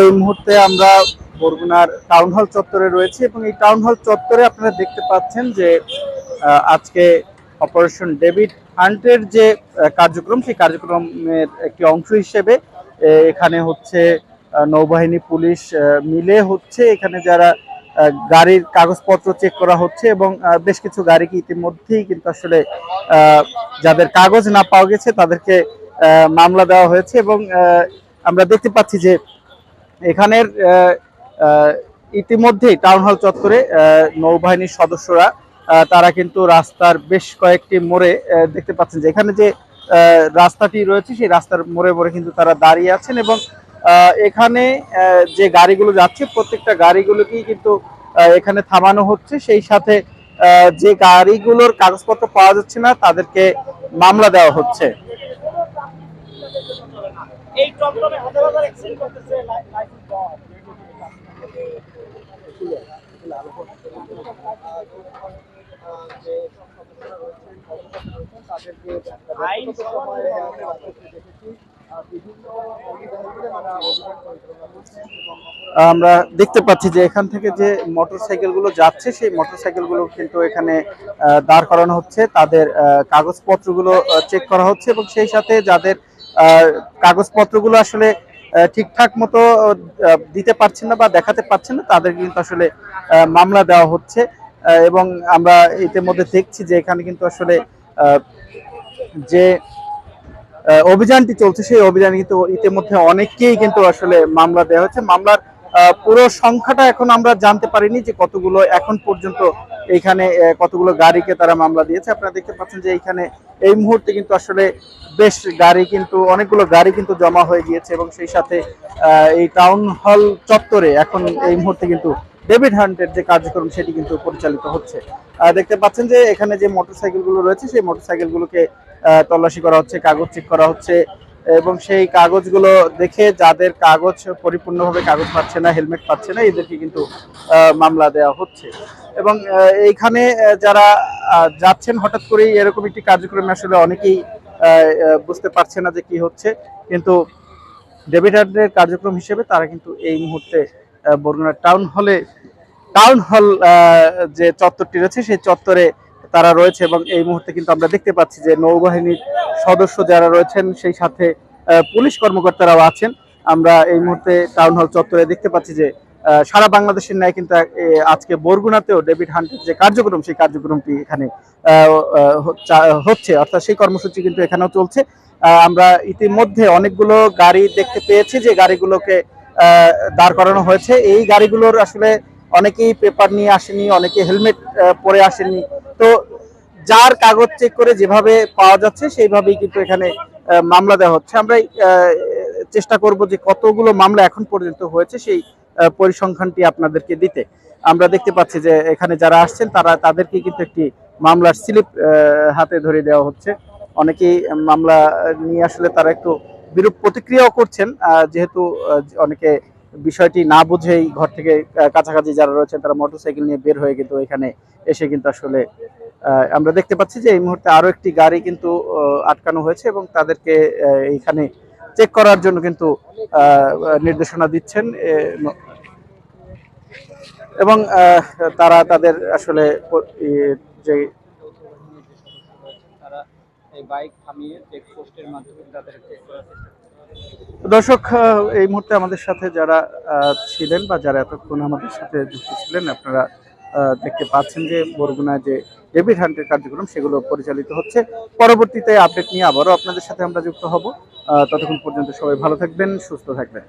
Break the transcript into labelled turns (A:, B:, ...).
A: এই মুহূর্তে আমরা বরগুনার টাউন হল চত্বরে রয়েছি এবং এই টাউন হল চত্বরে আপনারা দেখতে পাচ্ছেন যে আজকে অপারেশন ডেভিড হান্টের যে কার্যক্রম, সেই কার্যক্রমের একটি অংশ হিসেবে এখানে হচ্ছে নৌবাহিনী, পুলিশ মিলে হচ্ছে, এখানে যারা গাড়ির কাগজপত্র চেক করা হচ্ছে এবং বেশ কিছু গাড়িকে ইতিমধ্যেই কিন্তু আসলে যাদের কাগজ না পাওয়া গেছে, তাদেরকে মামলা দেওয়া হয়েছে এবং আমরা দেখতে পাচ্ছি যে এখানের ইতিমধ্যেই টাউন হল চত্বরে নৌবাহিনীর সদস্যরা তারা কিন্তু রাস্তার বেশ কয়েকটি মোড়ে দেখতে পাচ্ছেন যে এখানে যে রাস্তাটি রয়েছে, সেই রাস্তার মোড়ে মোড়ে কিন্তু তারা দাঁড়িয়ে আছেন এবং এখানে যে গাড়িগুলো যাচ্ছে, প্রত্যেকটা গাড়িগুলোকেই কিন্তু এখানে থামানো হচ্ছে। সেই সাথে যে গাড়িগুলোর কাগজপত্র পাওয়া যাচ্ছে না, তাদেরকে মামলা দেওয়া হচ্ছে।
B: এই টমটমে হাজার হাজার করতেছে
A: আমরা দেখতে পাচ্ছি যে এখান থেকে যে মোটরসাইকেলগুলো যাচ্ছে, সেই মোটরসাইকেলগুলো কিন্তু এখানে দাঁড় করানো হচ্ছে। তাদের কাগজপত্রগুলো চেক করা হচ্ছে এবং সেই সাথে যাদের কাগজপত্রগুলো আসলে ঠিকঠাক মতো দিতে পারছেন না বা দেখাতে পারছেন না তাদের কিন্তু আসলে মামলা দেওয়া হচ্ছে। এবং আমরা ইতিমধ্যে দেখছি যে এখানে কিন্তু আসলে যে অভিযানটি চলছে, সেই অভিযানে কিন্তু ইতিমধ্যে অনেককেই কিন্তু আসলে মামলা দেওয়া হচ্ছে মামলার পুরো সংখ্যাটা এখন আমরা জানতে পারিনি যে কতগুলো এখন পর্যন্ত এইখানে কতগুলো গাড়িকে তারা মামলা দিয়েছে। আপনারা দেখতে পাচ্ছেন যে এইখানে এই মুহূর্তে কিন্তু আসলে বেশ গাড়ি কিন্তু অনেকগুলো গাড়ি কিন্তু জমা হয়ে গিয়েছে এবং সেই সাথে এই টাউন হল চত্বরে এখন এই মুহূর্তে কিন্তু ডেভিড হান্টের যে কার্যক্রম সেটি কিন্তু পরিচালিত হচ্ছে। দেখতে পাচ্ছেন যে এখানে যে মোটরসাইকেলগুলো রয়েছে সেই মোটরসাইকেল গুলোকে আহ, তল্লাশি করা হচ্ছে কাগজ চেক করা হচ্ছে এবং সেই কাগজগুলো দেখে যাদের কাগজ পরিপূর্ণভাবে কাগজ পাচ্ছে না হেলমেট পাচ্ছে না এদেরকে কিন্তু মামলা দেওয়া হচ্ছে। এবং এইখানে যারা যাচ্ছেন হঠাৎ করেই এরকম একটি কার্যক্রমে আসলে অনেকেই বুঝতে পারছে না যে কি হচ্ছে। কিন্তু হার্ডের কার্যক্রম হিসেবে তারা কিন্তু এই মুহূর্তে বরগুনা টাউন হলে টাউন হল যে চত্বরটি রয়েছে, সেই চত্বরে তারা রয়েছে এবং এই মুহূর্তে কিন্তু আমরা দেখতে পাচ্ছি যে নৌবাহিনীর সদস্য যারা রয়েছেন, সেই সাথে পুলিশ কর্মকর্তারাও আছেন। আমরা এই মুহূর্তে টাউন হল চত্বরে দেখতে পাচ্ছি যে সারা বাংলাদেশের ন্যায় কিন্তু আজকে বরগুনাতেও ডেভিড হান্টের যে কার্যক্রম, সেই কার্যক্রমটি এখানে হচ্ছে- অর্থাৎ সেই কর্মসূচি কিন্তু এখানেও চলছে। আমরা ইতিমধ্যে অনেকগুলো গাড়ি দেখতে পেয়েছি যে গাড়িগুলোকে দাঁড় করানো হয়েছে। এই গাড়িগুলোর আসলে অনেকেই পেপার নিয়ে আসেনি, অনেকে হেলমেট পরে আসেনি। তো যার কাগজ চেক করে যেভাবে পাওয়া যাচ্ছে, সেইভাবেই কিন্তু এখানে মামলা দেওয়া হচ্ছে। আমরা চেষ্টা করব যে কতগুলো মামলা এখন পর্যন্ত হয়েছে, সেই পরিসংখ্যানটি আপনাদেরকে দিতে। আমরা দেখতে পাচ্ছি যে এখানে যারা আসছেন, তারা, তাদেরকে কিন্তু একটি মামলার স্লিপ হাতে ধরে দেওয়া হচ্ছে। অনেকেই মামলা নিয়ে আসলে তারা একটু বিরূপ প্রতিক্রিয়াও করছেন। যেহেতু অনেকে বিষয়টি না বুঝেই ঘর থেকে কাছাকাছি যারা রয়েছেন, তারা মোটরসাইকেল নিয়ে বের হয়ে কিন্তু এখানে এসে কিন্তু আসলে আমরা দেখতে পাচ্ছি যে এই মুহূর্তে আরও একটি গাড়ি কিন্তু আটকানো হয়েছে এবং তাদেরকে এইখানে চেক করার জন্য কিন্তু নির্দেশনা দিচ্ছেন এবং তারা তাদের আসলে যে। দর্শক এই মুহূর্তে আমাদের সাথে যারা ছিলেন বা যারা এতক্ষণ আমাদের সাথে যুক্ত ছিলেন, আপনারা দেখতে পাচ্ছেন যে বরগুনায় যে ডেভিড হান্টের কার্যক্রম, সেগুলো পরিচালিত হচ্ছে পরবর্তীতে আপডেট নিয়ে আবারও আপনাদের সাথে আমরা যুক্ত হব ততক্ষণ পর্যন্ত সবাই ভালো থাকবেন, সুস্থ থাকবেন